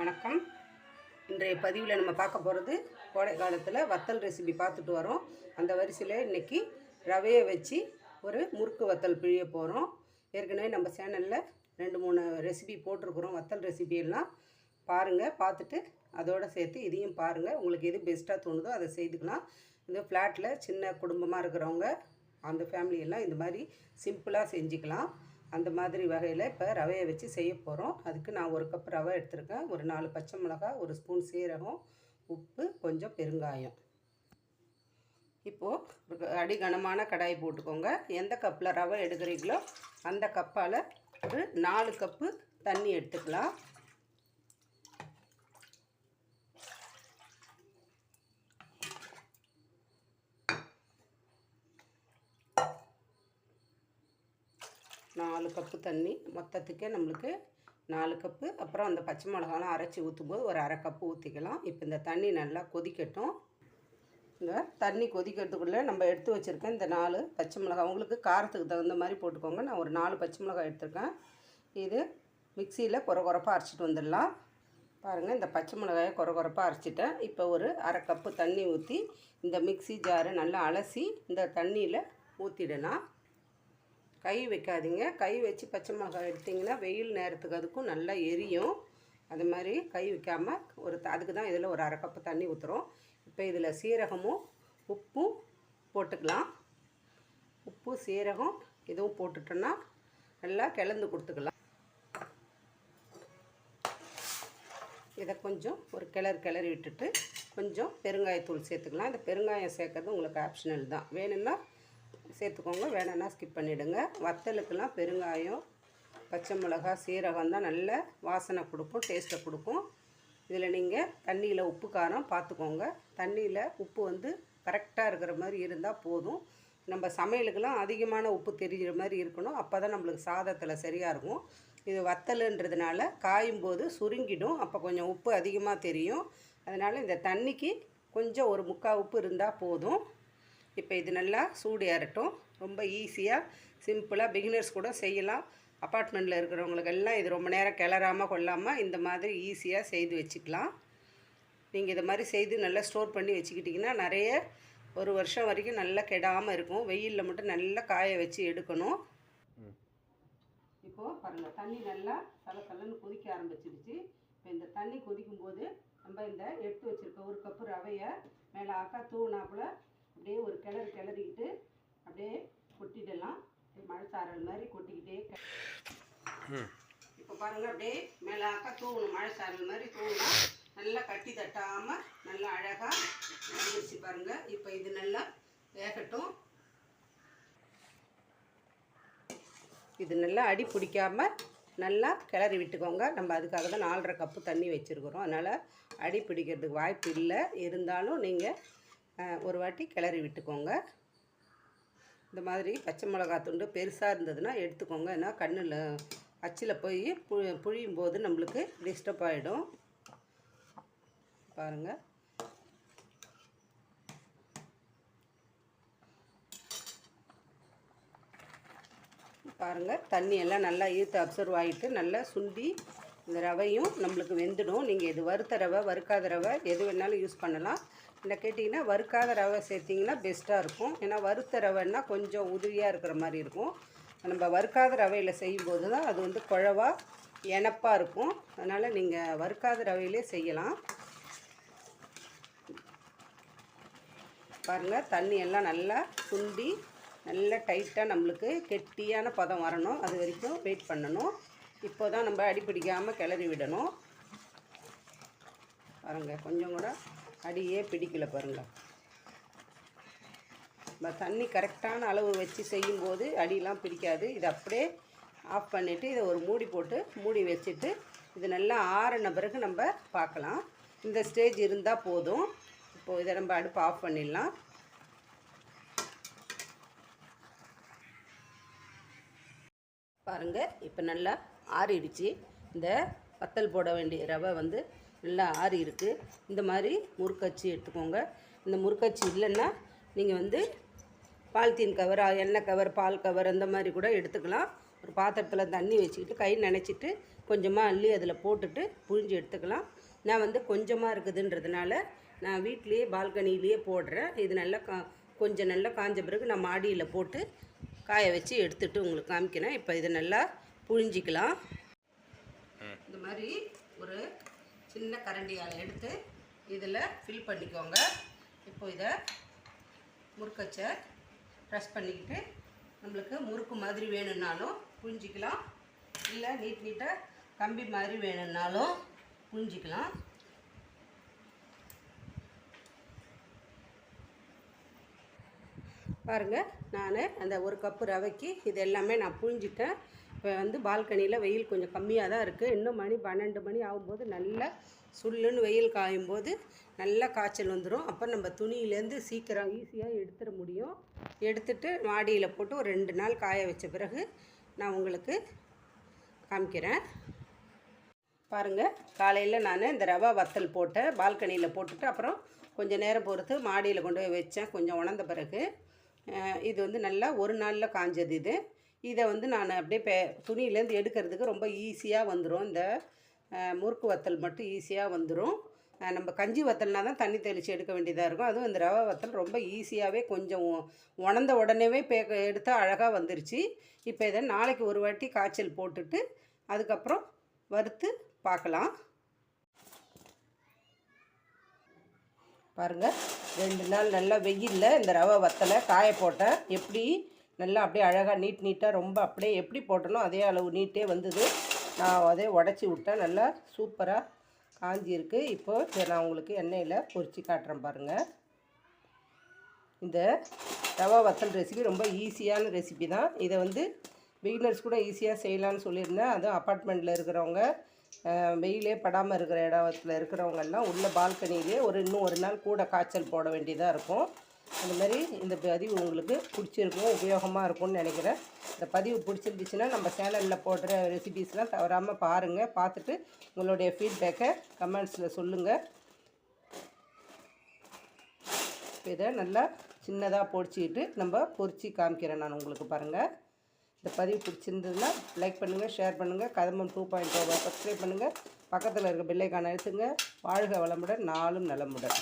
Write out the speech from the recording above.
வணக்கம். இன்றைய பதிவில் நம்ம பார்க்க போகிறது கோடை காலத்தில் வத்தல் ரெசிபி பார்த்துட்டு வரோம். அந்த வரிசையில் இன்றைக்கி ரவையை வச்சு ஒரு முறுக்கு வத்தல் பிழிய போகிறோம் ஏற்கனவே நம்ம சேனலில் ரெண்டு மூணு ரெசிபி போட்டிருக்கிறோம் வத்தல் ரெசிபி எல்லாம். பாருங்கள் பார்த்துட்டு அதோடு சேர்த்து இதையும் பாருங்கள் உங்களுக்கு எது பெஸ்ட்டாக தோணுதோ அதை செய்துக்கலாம். இந்த ஃப்ளாட்டில் சின்ன குடும்பமாக இருக்கிறவங்க அந்த ஃபேமிலியெல்லாம் இந்த மாதிரி சிம்பிளாக செஞ்சுக்கலாம். அந்த மாதிரி வகையில் இப்போ ரவையை வச்சு செய்ய போகிறோம் அதுக்கு நான் ஒரு கப் ரவை எடுத்திருக்கேன். ஒரு நாலு பச்சை மிளகா ஒரு ஸ்பூன் சீரகம் உப்பு கொஞ்சம் பெருங்காயம். இப்போது அடி கனமான கடாய் போட்டுக்கோங்க. எந்த கப்பில் ரவை எடுக்கிறீங்களோ அந்த கப்பால் ஒரு நாலு கப்பு தண்ணி எடுத்துக்கலாம். நாலு கப்பு தண்ணி. மொத்தத்துக்கே நம்மளுக்கு நாலு கப்பு. அப்புறம் அந்த பச்சை மிளகாலாம் அரைச்சி ஊற்றும்போது ஒரு அரை கப்பு ஊற்றிக்கலாம் இப்போ இந்த தண்ணி நல்லா கொதிக்கட்டும். இந்த தண்ணி கொதிக்கிறதுக்குள்ளே நம்ம எடுத்து வச்சுருக்கேன் இந்த நாலு பச்சை மிளகா உங்களுக்கு காரத்துக்கு தகுந்த மாதிரி போட்டுக்கோங்க. நான் ஒரு நாலு பச்சை மிளகா எடுத்திருக்கேன். இது மிக்சியில் குறை குறைப்பாக அரைச்சிட்டு வந்துடலாம். பாருங்கள் இந்த பச்சை மிளகாயை குறை குறைப்பாக அரைச்சிட்டேன். இப்போ ஒரு அரை கப்பு தண்ணி ஊற்றி இந்த மிக்ஸி ஜாரை நல்லா அலசி இந்த தண்ணியில் ஊற்றிடலாம் கை வைக்காதீங்க. கை வச்சு பச்சை மிளகாய் எடுத்திங்கன்னா வெயில் நேரத்துக்கு அதுக்கும் நல்லா எரியும். அது மாதிரி கை வைக்காமல் ஒரு அதுக்கு தான் இதில் ஒரு அரை கப்பு தண்ணி ஊற்றுறோம் இப்போ இதில் சீரகமும் உப்பும் போட்டுக்கலாம். உப்பு சீரகம் இதுவும் போட்டுட்டோன்னா நல்லா கிளந்து கொடுத்துக்கலாம். இதை கொஞ்சம் ஒரு கிளறு கிளறி விட்டுட்டு கொஞ்சம் பெருங்காயத்தூள் சேர்த்துக்கலாம். இந்த பெருங்காயம் சேர்க்கறது உங்களுக்கு ஆப்ஷனல் தான். வேணும்னா சேர்த்துக்கோங்க. வேணும்னா ஸ்கிப் பண்ணிவிடுங்க வத்தலுக்கெல்லாம் பெருங்காயம் பச்சை மிளகாய் சீரகம் தான் நல்ல வாசனை கொடுக்கும் டேஸ்ட்டை கொடுக்கும். இதில் நீங்கள் தண்ணியில் உப்பு காரம் பார்த்துக்கோங்க தண்ணியில் உப்பு வந்து கரெக்டாக இருக்கிற மாதிரி இருந்தால் போதும். நம்ம சமையலுக்கெல்லாம் அதிகமான உப்பு தெரிகிற மாதிரி இருக்கணும். அப்போ தான் நம்மளுக்கு சாதத்தில் சரியாக இருக்கும். இது வத்தலுன்றதுனால காயும் போது சுருங்கிடும். அப்போ கொஞ்சம் உப்பு அதிகமாக தெரியும். அதனால் இந்த தண்ணிக்கு கொஞ்சம் ஒரு முக்கால் உப்பு இருந்தால் போதும். இப்போ இது நல்லா சூடு ஏறட்டும். ரொம்ப ஈஸியாக சிம்பிளாக பிகினர்ஸ் கூட செய்யலாம். அப்பார்ட்மெண்ட்டில் இருக்கிறவங்களுக்கு எல்லாம் இது ரொம்ப நேரம் கிளறாமல் கொள்ளாமல் இந்த மாதிரி ஈஸியாக செய்து வச்சுக்கலாம். நீங்கள் இதை மாதிரி செய்து நல்லா ஸ்டோர் பண்ணி வச்சுக்கிட்டிங்கன்னா நிறைய ஒரு வருஷம் வரைக்கும் நல்லா கெடாமல் இருக்கும். வெயிலில் மட்டும் நல்லா காய வச்சு எடுக்கணும். இப்போது பாருங்கள் தண்ணி நல்லா சலசலன்னு கொதிக்க ஆரம்பிச்சிடுச்சு இப்போ இந்த தண்ணி கொதிக்கும் போது நம்ம இந்த எடுத்து வச்சுருக்க ஒரு கப்பு ரவையை மேலே ஆக்கா தூணாப்புல அப்படியே ஒரு கிளறு கிளறிக்கிட்டு அப்படியே கொட்டிடலாம். அப்படியே மழை சாரல் மாதிரி கொட்டிக்கிட்டே இப்போ பாருங்கள் அப்படியே மேலாக்கா தூவணும். மழை சாரல் மாதிரி தூவணும் நல்லா கட்டி தட்டாமல் நல்லா அழகாக வந்துருச்சு பாருங்கள் இப்போ இது நல்லா வேகட்டும். இது நல்லா அடி பிடிக்காம நல்லா கிளறி விட்டுக்கோங்க. நம்ம அதுக்காக தான் நாலரை கப்பு தண்ணி வச்சுருக்குறோம். அதனால் அடி பிடிக்கிறதுக்கு வாய்ப்பு இல்லை. இருந்தாலும் நீங்கள் ஒரு வாட்டி கிளறி விட்டுக்கோங்க. இந்த மாதிரி பச்சை மிளகாய் துண்டு பெருசாக இருந்ததுன்னா எடுத்துக்கோங்க. ஏன்னா கண்ணில் அச்சில் போய் பு புழியும் போது நம்மளுக்கு டிஸ்டர்ப் ஆகிடும் பாருங்கள் பாருங்கள் தண்ணி எல்லாம் நல்லா ஈர்த்து அப்சர்வ் ஆகிட்டு நல்லா சுண்டி இந்த ரவையும் நம்மளுக்கு வெந்துடும். நீங்கள் இது வறுத்த ரவை வறுக்காத ரவை எது வேணாலும் யூஸ் பண்ணலாம். என்ன கேட்டிங்கன்னா வறுக்காத ரவை சேர்த்திங்கன்னா பெஸ்ட்டாக இருக்கும். ஏன்னா வறுத்த ரவைன்னா கொஞ்சம் உதவியாக இருக்கிற மாதிரி இருக்கும். நம்ம வறுக்காத ரவையில் செய்யும்போது தான் அது வந்து குழவா இனப்பாக இருக்கும். அதனால் நீங்கள் வறுக்காத ரவையிலே செய்யலாம். பாருங்கள் தண்ணி எல்லாம் நல்லா சுண்டி நல்லா டைட்டாக நம்மளுக்கு கெட்டியான பதம் வரணும். அது வரைக்கும் வெயிட் பண்ணணும். இப்போ தான் நம்ம அடி பிடிக்காமல் கிளறி விடணும். பாருங்கள் கொஞ்சம் கூட அடியே பிடிக்கல பாருங்கள் நம்ம தண்ணி கரெக்டான அளவு வச்சு செய்யும்போது அடியெலாம் பிடிக்காது. இது அப்படியே ஆஃப் பண்ணிவிட்டு இதை ஒரு மூடி போட்டு மூடி வச்சுட்டு இது நல்லா ஆறின பிறகு நம்ம பார்க்கலாம். இந்த ஸ்டேஜ் இருந்தால் போதும். இப்போது இதை நம்ம அடுப்பு ஆஃப் பண்ணிடலாம். பாருங்கள் இப்போ நல்லா ஆறிடுச்சு. இந்த வத்தல் போட வேண்டிய ரவை வந்து நல்லா ஆறி இருக்குது இந்த மாதிரி முறுக்கச்சி எடுத்துக்கோங்க. இந்த முறுக்கச்சி இல்லைன்னா நீங்கள் வந்து பாலித்தீன் கவர் எண்ணெய் கவர் பால் கவர் அந்த மாதிரி கூட எடுத்துக்கலாம். ஒரு பாத்திரத்தில் தண்ணி வச்சுக்கிட்டு கை நினச்சிட்டு கொஞ்சமாக அள்ளி அதில் போட்டுட்டு புழிஞ்சு எடுத்துக்கலாம். நான் வந்து கொஞ்சமாக இருக்குதுன்றதுனால நான் வீட்லேயே பால்கனிலேயே போடுறேன். இது நல்லா கா கொஞ்சம் நல்லா காஞ்ச பிறகு நான் மாடியில் போட்டு காய வச்சு எடுத்துகிட்டு உங்களுக்கு காமிக்கிறேன். இப்போ இதை நல்லா புழிஞ்சிக்கலாம். இந்த மாதிரி ஒரு சின்ன கரண்டியால் எடுத்து இதில் ஃபில் பண்ணிக்கோங்க. இப்போ இதை முறுக்கச்சை ப்ரெஸ் பண்ணிக்கிட்டு நம்மளுக்கு முறுக்கு மாதிரி வேணும்னாலும் புரிஞ்சிக்கலாம். இல்லை நீட் நீட்டாக கம்பி மாதிரி வேணும்னாலும் புழிஞ்சிக்கலாம் பாருங்கள் நான் அந்த ஒரு கப்பு ரவைக்கு இது எல்லாமே நான் புழிஞ்சிட்டேன் இப்போ வந்து பால்கனியில் வெயில் கொஞ்சம் கம்மியாக தான் இருக்குது இன்னும் மணி பன்னெண்டு மணி ஆகும்போது நல்லா சுள்ளுன்னு வெயில் காயும் போது நல்லா காய்ச்சல் வந்துடும் அப்போ நம்ம துணியிலேருந்து சீக்கிரம் ஈஸியாக எடுத்துட முடியும். எடுத்துட்டு மாடியில் போட்டு ஒரு ரெண்டு நாள் காய வச்ச பிறகு நான் உங்களுக்கு காமிக்கிறேன். பாருங்கள் காலையில் நான் இந்த ரவா வத்தல் போட்டேன் பால்கனியில் போட்டுட்டு அப்புறம் கொஞ்சம் நேரம் பொறுத்து மாடியில் கொண்டு போய் வச்சேன். கொஞ்சம் உணர்ந்த பிறகு இது வந்து நல்லா ஒரு நாளில் காஞ்சது இது. இதை வந்து நான் அப்படியே பே துணியிலேருந்து எடுக்கிறதுக்கு ரொம்ப ஈஸியாக வந்துடும் இந்த முறுக்கு வத்தல் மட்டும் ஈஸியாக வந்துடும் நம்ம கஞ்சி வத்தல்னா தான் தண்ணி தெளித்து எடுக்க வேண்டியதாக இருக்கும். அதுவும் இந்த ரவை வத்தல் ரொம்ப ஈஸியாகவே கொஞ்சம் உணர்ந்த உடனேவே பே எடுத்தால் அழகாக வந்துருச்சு. இப்போ இதை நாளைக்கு ஒரு வாட்டி காய்ச்சல் போட்டுட்டு அதுக்கப்புறம் வறுத்து பார்க்கலாம். பாருங்கள் ரெண்டு நாள் நல்லா வெயிலில் இந்த ரவை வத்தலை காய போட்டேன் எப்படி நல்லா அப்படியே அழகாக நீட் நீட்டாக ரொம்ப அப்படியே எப்படி போட்டனோ அதே அளவு நீட்டே வந்தது. நான் அதே உடச்சி விட்டேன். நல்லா சூப்பராக காஞ்சிருக்கு இப்போது நான் உங்களுக்கு எண்ணெயில் பொறிச்சு காட்டுறேன் பாருங்கள் இந்த ரவா வத்தல் ரெசிபி ரொம்ப ஈஸியான ரெசிபி தான். இதை வந்து பிகினர்ஸ் கூட ஈஸியாக செய்யலாம்னு சொல்லியிருந்தேன். அதுவும் அப்பார்ட்மெண்ட்டில் இருக்கிறவங்க வெயிலே படாமல் இருக்கிற இடத்துல இருக்கிறவங்க எல்லாம் உள்ள பால்கனியிலே ஒரு இன்னும் ஒரு நாள் கூட காய்ச்சல் போட வேண்டியதாக இருக்கும். அந்த மாதிரி இந்த பதிவு உங்களுக்கு பிடிச்சிருக்கும் உபயோகமாக இருக்கும்னு நினைக்கிறேன். இந்த பதிவு பிடிச்சிருந்துச்சுன்னா நம்ம சேனலில் போடுற ரெசிபீஸ்லாம் தவறாமல் பாருங்கள் பார்த்துட்டு உங்களுடைய ஃபீட்பேக்கை கமெண்ட்ஸில் சொல்லுங்கள் இதை நல்லா சின்னதாக பொடிச்சிக்கிட்டு நம்ம பொரிச்சு காமிக்கிறேன் நான் உங்களுக்கு பாருங்கள் இந்த பதிவு பிடிச்சிருந்ததுன்னா லைக் பண்ணுங்கள் ஷேர் பண்ணுங்கள் கதம்பம் டூ பாயிண்ட் சப்ஸ்கிரைப் பண்ணுங்கள் பக்கத்தில் இருக்க பில்லைக்கான எழுத்துங்க வாழ்க வளமுடன் நாளும் நலமுடன்.